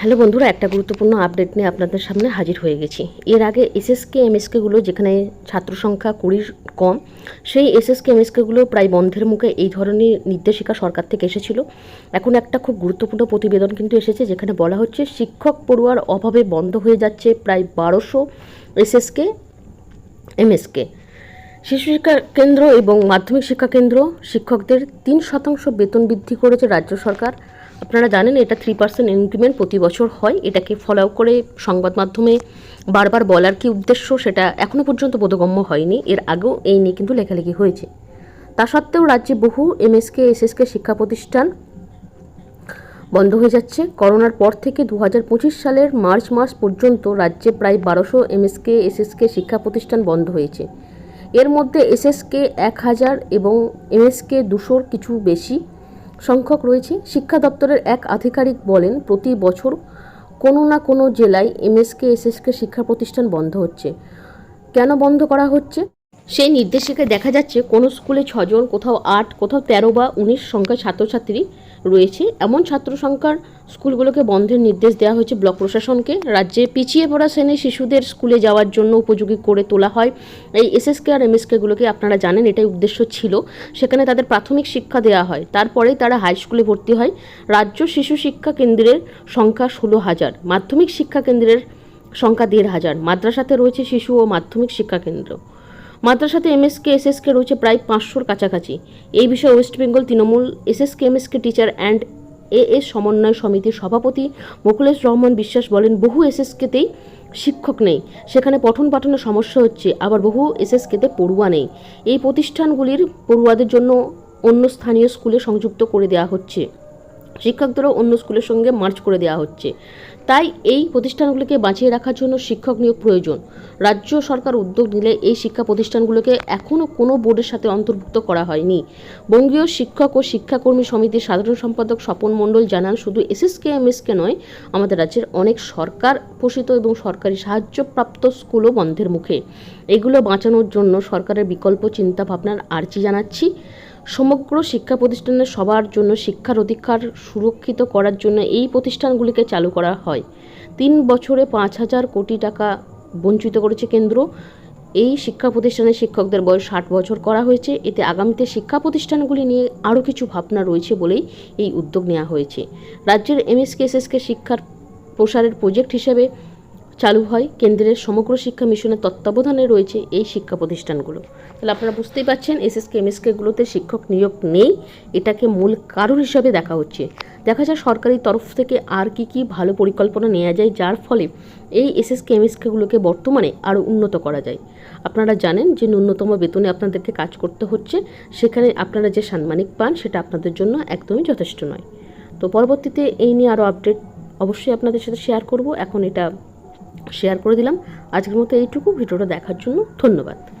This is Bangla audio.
হ্যালো বন্ধুরা, একটা গুরুত্বপূর্ণ আপডেট নিয়ে আপনাদের সামনে হাজির হয়ে গেছি। এর আগে এসএসকে এমএসকেগুলো যেখানে ছাত্র সংখ্যা কুড়ির কম, সেই এসএসকে এমএসকেগুলো প্রায় বন্ধের মুখে এই ধরনের নির্দেশিকা সরকার থেকে এসেছিল। এখন একটা খুব গুরুত্বপূর্ণ প্রতিবেদন কিন্তু এসেছে, যেখানে বলা হচ্ছে শিক্ষক পড়ুয়ার অভাবে বন্ধ হয়ে যাচ্ছে প্রায় বারোশো এসএসকে এমএসকে শিশু শিক্ষা কেন্দ্র এবং মাধ্যমিক শিক্ষা কেন্দ্র শিক্ষকদের তিন শতাংশ বেতন বৃদ্ধি করেছে রাজ্য সরকার। আপনারা জানেন এটা থ্রি পার্সেন্ট ইনক্রিমেন্ট প্রতি বছর হয়। এটাকে ফলো করে সংবাদ মাধ্যমে বারবার বলার কি উদ্দেশ্য সেটা এখনও পর্যন্ত বোধগম্য হয়নি। এর আগেও এই নিয়ে কিন্তু লেখালেখি হয়েছে। তা সত্ত্বেও রাজ্যে বহু এমএসকে এসএসকে শিক্ষা প্রতিষ্ঠান বন্ধ হয়ে যাচ্ছে। করোনার পর থেকে দু হাজার পঁচিশ সালের মার্চ মাস পর্যন্ত রাজ্যে প্রায় বারোশো এমএসকে এসএসকে শিক্ষা প্রতিষ্ঠান বন্ধ হয়েছে। এর মধ্যে এসএসকে এক হাজার এবং এমএসকে দুশোর কিছু বেশি সংখ্যক রয়েছে। শিক্ষা দপ্তরের এক আধিকারিক বলেন, প্রতি বছর কোনো না কোনো জেলায় এমএসকে, এসএসকে শিক্ষা প্রতিষ্ঠান বন্ধ হচ্ছে। কেন বন্ধ করা হচ্ছে? সেই নির্দেশিকায় দেখা যাচ্ছে কোনো স্কুলে ছজন, কোথাও আট, কোথাও তেরো বা উনিশ সংখ্যার ছাত্রছাত্রী রয়েছে। এমন ছাত্র সংখ্যার স্কুলগুলোকে বন্ধের নির্দেশ দেওয়া হয়েছে। ব্লক প্রশাসনকে রাজ্যে পিছিয়ে পড়া শ্রেণির শিশুদের স্কুলে যাওয়ার জন্য উপযোগী করে তোলা হয়। এই এসএসকে আর এমএসকেগুলোকে আপনারা জানেন, এটাই উদ্দেশ্য ছিল। সেখানে তাদের প্রাথমিক শিক্ষা দেওয়া হয়। তারপরেই তারা হাই স্কুলে ভর্তি হয়। রাজ্য শিশু শিক্ষা কেন্দ্রের সংখ্যা ষোলো হাজার, মাধ্যমিক শিক্ষা কেন্দ্রের সংখ্যা দেড় হাজার। মাদ্রাসাতে রয়েছে শিশু ও মাধ্যমিক শিক্ষা কেন্দ্র। মাদ্রাসাতে এমএসকে এসএসকে রয়েছে প্রায় পাঁচশোর কাছাকাছি। এই বিষয়ে West Bengal Trinamool SSK MSK teacher and AS সমন্বয় সমিতির সভাপতি মুকুলেশ রহমান বিশ্বাস বলেন, বহু এসএসকেতেই শিক্ষক নেই। সেখানে পঠন পাঠনের সমস্যা হচ্ছে, আবার বহু এসএসকেতে পড়ুয়া নেই। এই প্রতিষ্ঠানগুলির পড়ুয়াদের জন্য অন্য স্থানীয় স্কুলে সংযুক্ত করে দেওয়া হচ্ছে। শিক্ষকদেরও অন্য স্কুলের সঙ্গে মার্চ করে দেওয়া হচ্ছে। তাই এই প্রতিষ্ঠানগুলিকে বাঁচিয়ে রাখার জন্য শিক্ষক নিয়োগ প্রয়োজন। রাজ্য সরকার উদ্যোগ নিলে এই শিক্ষা প্রতিষ্ঠানগুলোকে এখনও কোনো বোর্ডের সাথে অন্তর্ভুক্ত করা হয়নি। বঙ্গীয় শিক্ষক ও শিক্ষাকর্মী সমিতির সাধারণ সম্পাদক স্বপন মণ্ডল জানান, শুধু এসএসকে, এমএসকে নয়, আমাদের রাজ্যের অনেক সরকার পোষিত এবং সরকারি সাহায্যপ্রাপ্ত স্কুলও বন্ধের মুখে। এগুলো বাঁচানোর জন্য সরকারের বিকল্প চিন্তা ভাবনার আর্জি জানাচ্ছি। সমগ্র শিক্ষা প্রতিষ্ঠানের সবার জন্য শিক্ষার অধিকার সুরক্ষিত করার জন্য এই প্রতিষ্ঠানগুলিকে চালু করা হয়। তিন বছরে পাঁচ হাজার কোটি টাকা বঞ্চিত করেছে কেন্দ্র। এই শিক্ষা প্রতিষ্ঠানের শিক্ষকদের বয়স ষাট বছর করা হয়েছে। এতে আগামীতে শিক্ষা প্রতিষ্ঠানগুলি নিয়ে আরও কিছু ভাবনা রয়েছে বলেই এই উদ্যোগ নেওয়া হয়েছে। রাজ্যের এমএসকে এসএসকে শিক্ষার প্রসারের প্রজেক্ট হিসেবে চালু হয়। কেন্দ্রের সমগ্র শিক্ষা মিশনের তত্ত্বাবধানে রয়েছে এই শিক্ষা প্রতিষ্ঠানগুলো। তাহলে আপনারা বুঝতেই পারছেন, এসএসকে এমএসকেগুলোতে শিক্ষক নিয়োগ নেই। এটাকে মূল কারণ হিসাবে দেখা হচ্ছে। দেখা যায় সরকারি তরফ থেকে আর কি কি ভালো পরিকল্পনা নেওয়া যায়, যার ফলে এই এসএসকে এমএসকেগুলোকে বর্তমানে আরও উন্নত করা যায়। আপনারা জানেন যে ন্যূনতম বেতনে আপনাদেরকে কাজ করতে হচ্ছে। সেখানে আপনারা যে সাম্মানিক পান, সেটা আপনাদের জন্য একদমই যথেষ্ট নয়। তো পরবর্তীতে এই নিয়ে আরও আপডেট অবশ্যই আপনাদের সাথে শেয়ার করব। এখন এটা শেয়ার করে দিলাম। আজকের মতো এইটুকু। ভিডিওটা দেখার জন্য ধন্যবাদ।